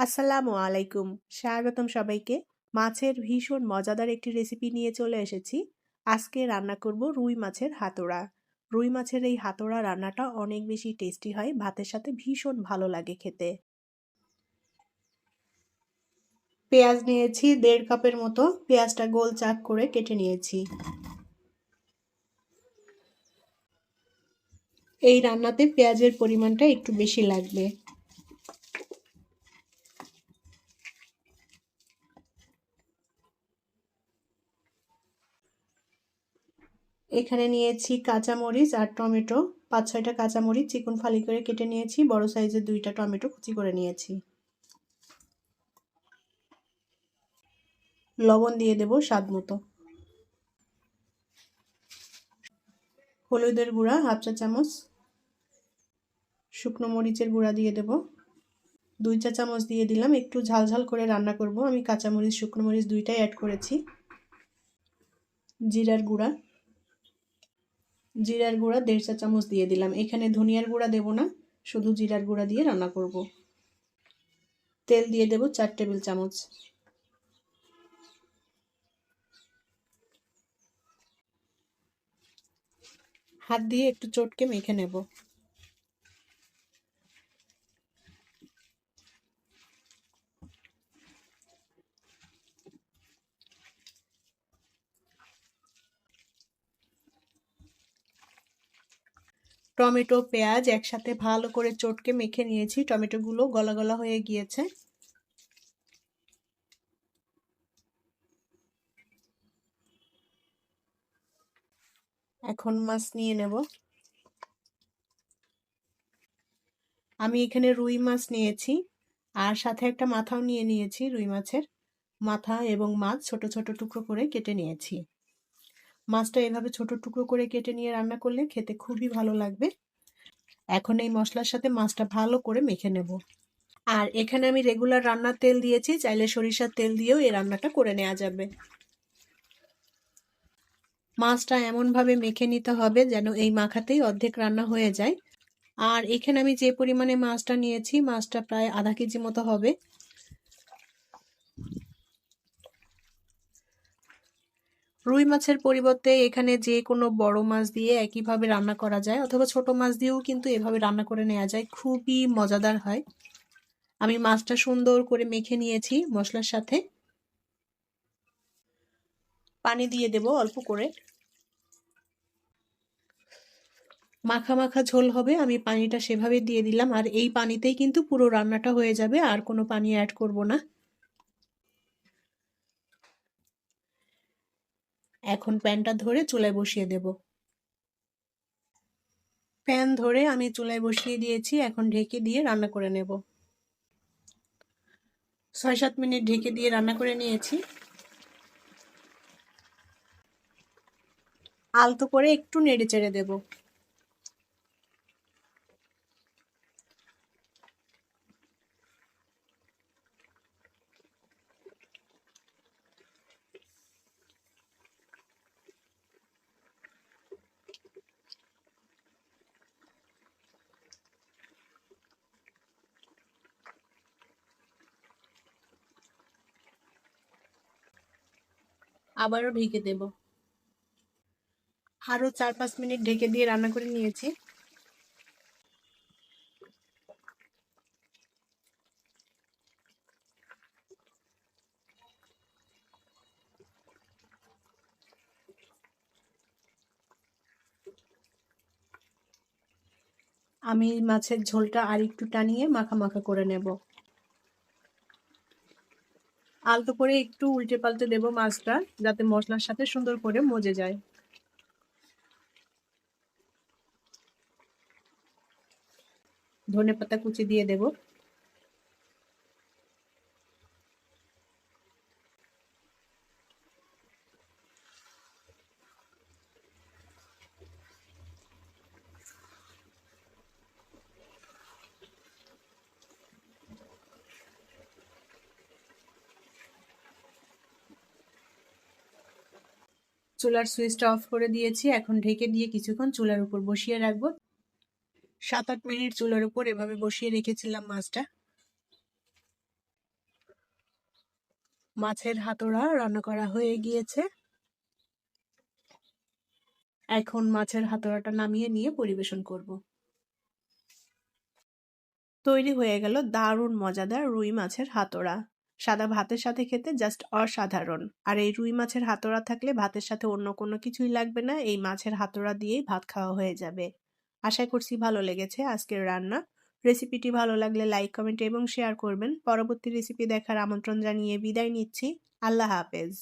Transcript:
আসসালামু আলাইকুম। স্বাগতম সবাইকে। মাছের ভীষণ মজাদার একটি রেসিপি নিয়ে চলে এসেছি। আজকে রান্না করব রুই মাছের হাতোড়া। রুই মাছের এই হাতোড়া রান্নাটা অনেক বেশি টেস্টি হয়, ভাতের সাথে ভীষণ ভালো লাগে খেতে। পেঁয়াজ নিয়েছি, দেড় কাপের মতো। পেঁয়াজটা গোল চাক করে কেটে নিয়েছি। এই রান্নাতে পেঁয়াজের পরিমাণটা একটু বেশি লাগবে। এখানে নিয়েছি কাঁচামরিচ আর টমেটো। পাঁচ, ছয়টা কাঁচামরিচ চিকন ফালি করে কেটে নিয়েছি। বড় সাইজের দুইটা টমেটো কুচি করে নিয়েছি। লবণ দিয়ে দেব স্বাদ মতো। হলুদের গুঁড়া হাফ চা চামচ। শুকনো মরিচের গুঁড়া দিয়ে দেব। দুই চা চামচ দিয়ে দিলাম। একটু ঝাল ঝাল করে রান্না করব। আমি কাঁচামরিচ, শুকনো মরিচ দুইটাই অ্যাড করেছি। জিরার গুঁড়া। জিরার গুঁড়া দেড় চা চামচ দিয়ে দিলাম। এখানে ধনিয়ার গুঁড়া দেব না, শুধু জিরার গুঁড়া দিয়ে রান্না করব। তেল দিয়ে দেব চার টেবিল চামচ। হাত দিয়ে একটু চটকে মেখে নেব। টমেটো, পেঁয়াজ একসাথে ভালো করে চটকে মেখে নিয়েছি। টমেটোগুলো গলা গলা হয়ে গিয়েছে। এখন মাছ নিয়ে নেব। আমি এখানে রুই মাছ নিয়েছি আর সাথে একটা মাথাও নিয়ে নিয়েছি রুই মাছের। মাথা এবং মাছ ছোট ছোট টুকরো করে কেটে নিয়েছি। মাছটা এভাবে ছোট টুকরো করে কেটে নিয়ে রান্না করলে খেতে খুবই ভালো লাগবে। এখন এই মশলার সাথে মাছটা ভালো করে মেখে নেব। আর এখানে আমি রেগুলার রান্নার তেল দিয়েছি, চাইলে সরিষার তেল দিয়েও এই রান্নাটা করে নেওয়া যাবে। মাছটা এমনভাবে মেখে নিতে হবে যেন এই মাখাতেই অর্ধেক রান্না হয়ে যায়। আর এখানে আমি যে পরিমাণে মাছটা নিয়েছি, মাছটা প্রায় আধা কেজি মতো হবে। রুই মাছের পরিবর্তে এখানে যে কোনো বড় মাছ দিয়ে একইভাবে রান্না করা যায়, অথবা ছোট মাছ দিয়েও কিন্তু এভাবে রান্না করে নেওয়া যায়। খুবই মজাদার হয়। আমি মাছটা সুন্দর করে মেখে নিয়েছি মশলার সাথে। পানি দিয়ে দেব অল্প করে। মাখা মাখা ঝোল হবে, আমি পানিটা সেভাবে দিয়ে দিলাম। আর এই পানিতেই কিন্তু পুরো রান্নাটা হয়ে যাবে, আর কোনো পানি অ্যাড করব না। এখন প্যানটা ধরে চুলায় বসিয়ে দেব। প্যান ধরে আমি চুলায় বসিয়ে দিয়েছি, এখন ঢেকে দিয়ে রান্না করে নেব। ছয় সাত মিনিট ঢেকে দিয়ে রান্না করে নিয়েছি। আলতো করে একটু নেড়ে চেড়ে দেবো। আবারও ঢেকে দেব। আরও চার পাঁচ মিনিট ঢেকে দিয়ে রান্না করে নিয়েছি। আমি মাছের ঝোলটা আর একটু টানিয়ে মাখা মাখা করে নেব। আলতো করে একটু উল্টে পাল্টে দেবো মাছটা, যাতে মশলার সাথে সুন্দর করে মজে যায়। ধনে পাতা কুচি দিয়ে দেবো। চুলার সুইচটা অফ করে দিয়েছি। এখন ঢেকে দিয়ে কিছুক্ষণ চুলার উপর বসিয়ে রাখব। সাত আট মিনিট চুলার উপর এভাবে বসিয়ে রেখেছিলাম মাছটা। মাছের হাতোড়া রান্না করা হয়ে গিয়েছে। এখন মাছের হাতোড়াটা নামিয়ে নিয়ে পরিবেশন করব। তৈরি হয়ে গেল দারুণ মজাদার রুই মাছের হাতোড়া। সাদা ভাতের সাথে খেতে জাস্ট অসাধারণ। আর এই রুই মাছের হাতোড়া থাকলে ভাতের সাথে অন্য কোনো কিছুই লাগবে না, এই মাছের হাতোড়া দিয়েই ভাত খাওয়া হয়ে যাবে। আশা করছি ভালো লেগেছে আজকের রান্না। রেসিপিটি ভালো লাগলে লাইক কমেন্ট এবং শেয়ার করবেন। পরবর্তী রেসিপি দেখার আমন্ত্রণ জানিয়ে বিদায় নিচ্ছি। আল্লাহ হাফেজ।